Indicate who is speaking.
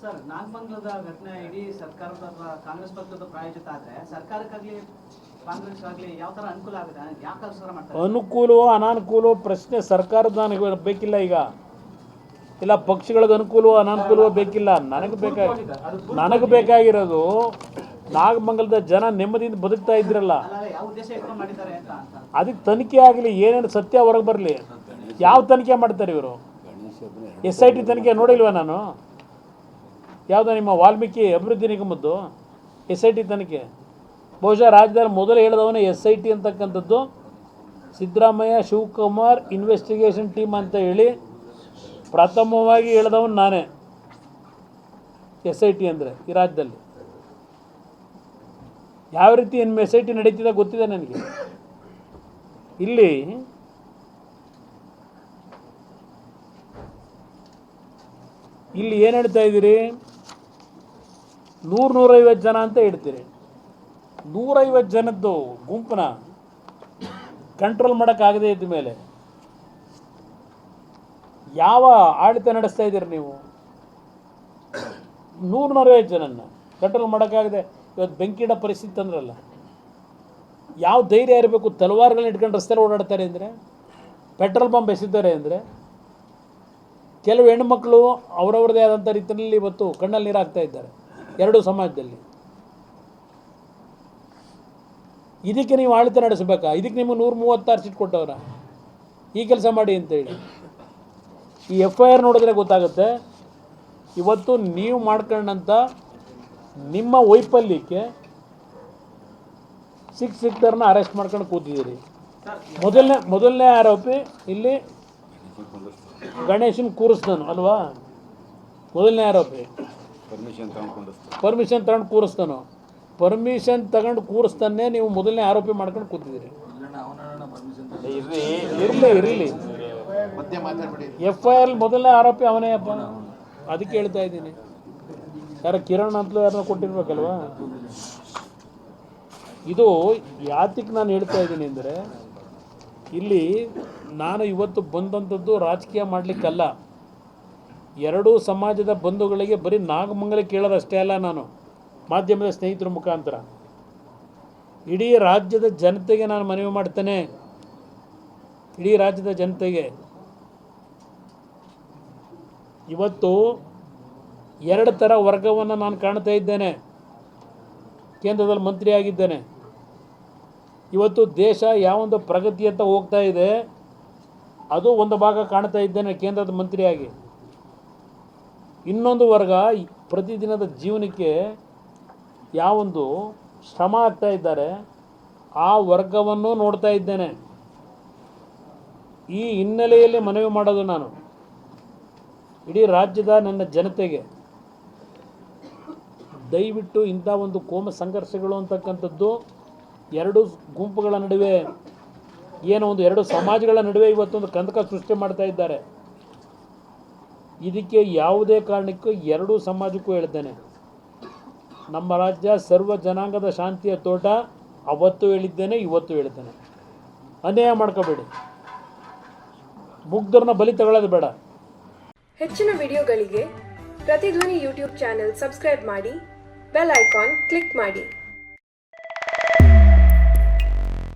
Speaker 1: Sir ನಾಗಮಂಗಲದ ಘಟನೆ ಇಡೀ ಸರ್ಕಾರದ ಕಾಂಗ್ರೆಸ್ ಪಕ್ಷದ ಪ್ರಾಯೋಜಿತ ಆದ್ರೆ ಸರ್ಕಾರಕ್ಕಾಗ್ಲಿ ಕಾಂಗ್ರೆಸ್ ಆಗ್ಲಿ ಯಾವ ತರ ಅನುಕೂಲ ಆಗುತ್ತೆ ಯಾಕೆ ಅವಸರ ಮಾಡ್ತಾರೆ
Speaker 2: ಅನುಕೂಲವೋ ಅನಾನುಕೂಲವೋ ಪ್ರಶ್ನೆ ಸರ್ಕಾರದ ನನಗೆ ಬೇಕಿಲ್ಲ ಈಗ. ಇಲ್ಲ ಪಕ್ಷಗಳಿಗೆ ಅನುಕೂಲವೋ ಅನಾನುಕೂಲವೋ ಬೇಕಿಲ್ಲ. ನನಗೆ ಬೇಕಾಗಿ ನನಗೆ ಬೇಕಾಗಿರೋದು ನಾಗಮಂಗಲದ ಜನ ನೆಮ್ಮದಿಯಿಂದ ಬದುಕ್ತಾ ಇದ್ರಲ್ಲ ಅದಕ್ಕೆ ತನಿಖೆ ಆಗಲಿ ಏನೇನು ಸತ್ಯ ಹೊರಗೆ ಬರಲಿ. ಯಾವ ತನಿಖೆ ಮಾಡ್ತಾರೆ ಇವರು? ಎಸ್ ಐ ಟಿ ತನಿಖೆ ನೋಡಿಲ್ವಾ ನಾನು? ಯಾವುದೋ ನಿಮ್ಮ ವಾಲ್ಮೀಕಿ ಅಭಿವೃದ್ಧಿ ನಿಗಮದ್ದು ಎಸ್ ಐ ಟಿ ತನಿಖೆ. ಬಹುಶಃ ರಾಜ್ಯದಲ್ಲಿ ಮೊದಲು ಹೇಳಿದವನೇ ಎಸ್ ಐ ಟಿ ಅಂತಕ್ಕಂಥದ್ದು. ಸಿದ್ದರಾಮಯ್ಯ, ಶಿವಕುಮಾರ್ ಇನ್ವೆಸ್ಟಿಗೇಷನ್ ಟೀಮ್ ಅಂತ ಹೇಳಿ ಪ್ರಥಮವಾಗಿ ಹೇಳಿದವನು ನಾನೇ. ಎಸ್ ಐ ಟಿ ಅಂದರೆ ಈ ರಾಜ್ಯದಲ್ಲಿ. ಯಾವ ರೀತಿ ನಿಮ್ಮ ಎಸ್ ಐ ಟಿ ನಡೀತಿದೆ ಗೊತ್ತಿದೆ ನನಗೆ. ಇಲ್ಲಿ ಇಲ್ಲಿ ಏನು ಹೇಳ್ತಾ ಇದ್ದೀರಿ? ನೂರು ನೂರೈವತ್ತು ಜನ ಅಂತ ಇಡ್ತೀರಿ ನೂರೈವತ್ತು ಜನದ್ದು ಗುಂಪನ್ನ ಕಂಟ್ರೋಲ್ ಮಾಡೋಕ್ಕಾಗದೇ ಇದ್ದ ಮೇಲೆ ಯಾವ ಆಡಳಿತ ನಡೆಸ್ತಾ ಇದ್ದೀರಿ ನೀವು? ನೂರು ನೂರೈವತ್ತು ಜನನ್ನ ಕಂಟ್ರೋಲ್ ಮಾಡೋಕ್ಕಾಗದೆ ಇವತ್ತು ಬೆಂಕಿಡ ಪರಿಸ್ಥಿತಿ ತಂದ್ರಲ್ಲ. ಯಾವ ಧೈರ್ಯ ಇರಬೇಕು? ತಲವಾರುಗಳನ್ನ ಇಟ್ಕೊಂಡು ರಸ್ತೆಯಲ್ಲಿ ಓಡಾಡ್ತಾರೆ ಅಂದರೆ ಪೆಟ್ರೋಲ್ ಪಂಪ್ ಎಸಿದ್ದಾರೆ ಅಂದರೆ, ಕೆಲವು ಹೆಣ್ಮಕ್ಳು ಅವರವರದೇ ಆದಂಥ ರೀತಿಯಲ್ಲಿ ಇವತ್ತು ಕಣ್ಣಲ್ಲಿ ನೀರು ಇದ್ದಾರೆ. ಎರಡೂ ಸಮಾಜದಲ್ಲಿ. ಇದಕ್ಕೆ ನೀವು ಆಡಳಿತ ನಡೆಸಬೇಕಾ? ಇದಕ್ಕೆ ನಿಮಗೆ ನೂರ ಮೂವತ್ತಾರು ಸೀಟ್ ಕೊಟ್ಟವರ. ಈ ಕೆಲಸ ಮಾಡಿ ಅಂತೇಳಿ ಈ ಎಫ್ ಐ ಆರ್ ನೋಡಿದ್ರೆ ಗೊತ್ತಾಗುತ್ತೆ. ಇವತ್ತು ನೀವು ಮಾಡ್ಕೊಂಡಂಥ ನಿಮ್ಮ ವೈಫಲ್ಯಕ್ಕೆ ಸಿಕ್ ಸಿಕ್ತರನ್ನ ಅರೆಸ್ಟ್ ಮಾಡ್ಕೊಂಡು ಕೂತಿದ್ದೀರಿ. ಮೊದಲನೇ ಮೊದಲನೇ ಆರೋಪಿ ಇಲ್ಲಿ ಗಣೇಶನ್ ಕೂರಿಸ್ದನು, ಅಲ್ವಾ? ಮೊದಲನೇ ಆರೋಪಿ.
Speaker 3: ಪರ್ಮಿಷನ್ ತಗೊಂಡು
Speaker 2: ಪರ್ಮಿಷನ್ ತಗೊಂಡು ಕೂರಿಸ್ತಾನು. ಪರ್ಮಿಷನ್ ತಗೊಂಡು ಕೂರಿಸ್ತಾನೆ ನೀವು ಮೊದಲನೇ ಆರೋಪಿ ಮಾಡ್ಕೊಂಡು ಕೂತಿದ್ದೀರಿ. ಇರಲಿ. ಇರಲಿ
Speaker 3: ಮಧ್ಯ ಮಾತಾಡ್ಬಿಡಿ.
Speaker 2: ಎಫ್ ಐ ಆರ್ ಮೊದಲನೇ ಆರೋಪಿ ಅವನೇ ಅಪ್ಪ. ಅದಕ್ಕೆ ಹೇಳ್ತಾ ಇದ್ದೀನಿ. ಯಾರ ಕಿರಣ್ ಅಂತಲೂ ಯಾರನ್ನ ಕೊಟ್ಟಿರ್ಬೇಕಲ್ವಾ? ಇದು ಯಾತಿಗೆ ನಾನು ಹೇಳ್ತಾ ಇದ್ದೀನಿ ಅಂದರೆ ಇಲ್ಲಿ ನಾನು ಇವತ್ತು ಬಂದಂಥದ್ದು ರಾಜಕೀಯ ಮಾಡಲಿಕ್ಕಲ್ಲ. ಎರಡೂ ಸಮಾಜದ ಬಂಧುಗಳಿಗೆ ಬರೀ ನಾಗಮಂಗಲ ಕೇಳೋದಷ್ಟೇ ಅಲ್ಲ ನಾನು. ಮಾಧ್ಯಮದ ಸ್ನೇಹಿತರ ಮುಖಾಂತರ. ಇಡೀ ರಾಜ್ಯದ ಜನತೆಗೆ ನಾನು ಮನವಿ ಮಾಡ್ತೇನೆ. ಇಡೀ ರಾಜ್ಯದ ಜನತೆಗೆ. ಇವತ್ತು ಎರಡು ಥರ ವರ್ಗವನ್ನು ನಾನು ಕಾಣ್ತಾ ಇದ್ದೇನೆ. ಕೇಂದ್ರದಲ್ಲಿ ಮಂತ್ರಿ ಆಗಿದ್ದೇನೆ. ಇವತ್ತು ದೇಶ ಯಾವೊಂದು ಪ್ರಗತಿಯತ್ತ ಹೋಗ್ತಾ ಇದೆ, ಅದು ಒಂದು ಭಾಗ ಕಾಣ್ತಾ ಇದ್ದೇನೆ ಕೇಂದ್ರದ ಮಂತ್ರಿಯಾಗಿ. ಇನ್ನೊಂದು ವರ್ಗ ಪ್ರತಿದಿನದ ಜೀವನಕ್ಕೆ ಯಾವೊಂದು ಶ್ರಮ ಆಗ್ತಾ ಇದ್ದಾರೆ, ಆ ವರ್ಗವನ್ನು ನೋಡ್ತಾ ಇದ್ದೇನೆ. ಈ ಹಿನ್ನೆಲೆಯಲ್ಲಿ ಮನವಿ ಮಾಡೋದು ನಾನು. ಇಡೀ ರಾಜ್ಯದ ನನ್ನ ಜನತೆಗೆ. ದಯವಿಟ್ಟು ಇಂಥ ಒಂದು ಕೋಮ ಸಂಘರ್ಷಗಳು ಅಂತಕ್ಕಂಥದ್ದು, ಎರಡು ಗುಂಪುಗಳ ನಡುವೆ, ಏನೋ ಒಂದು ಎರಡು ಸಮಾಜಗಳ ನಡುವೆ ಇವತ್ತೊಂದು ಕಂದಕ ಸೃಷ್ಟಿ ಮಾಡ್ತಾ ಇದ್ದಾರೆ. ಇದಕ್ಕೆ ಯಾವುದೇ ಕಾರಣಕ್ಕೂ ಎರಡೂ ಸಮಾಜಕ್ಕೂ ಹೇಳ್ತೇನೆ. ನಮ್ಮ ರಾಜ್ಯ ಸರ್ವ ಜನಾಂಗದ ಶಾಂತಿಯ ತೋಟ, ಅವತ್ತು ಹೇಳಿದ್ದೇನೆ, ಇವತ್ತು ಹೇಳ್ತೇನೆ. ಅನ್ಯಾಯ ಮಾಡ್ಕೋಬೇಡಿ. ಮುಗ್ಧರನ್ನ ಬಲಿ ತಗೊಳ್ಳೋದು ಬೇಡ.
Speaker 4: ಹೆಚ್ಚಿನ ವಿಡಿಯೋಗಳಿಗೆ ಪ್ರತಿಧ್ವನಿ ಯೂಟ್ಯೂಬ್ ಚಾನೆಲ್ ಸಬ್ಸ್ಕ್ರೈಬ್ ಮಾಡಿ, ಬೆಲ್ ಐಕಾನ್ ಕ್ಲಿಕ್ ಮಾಡಿ.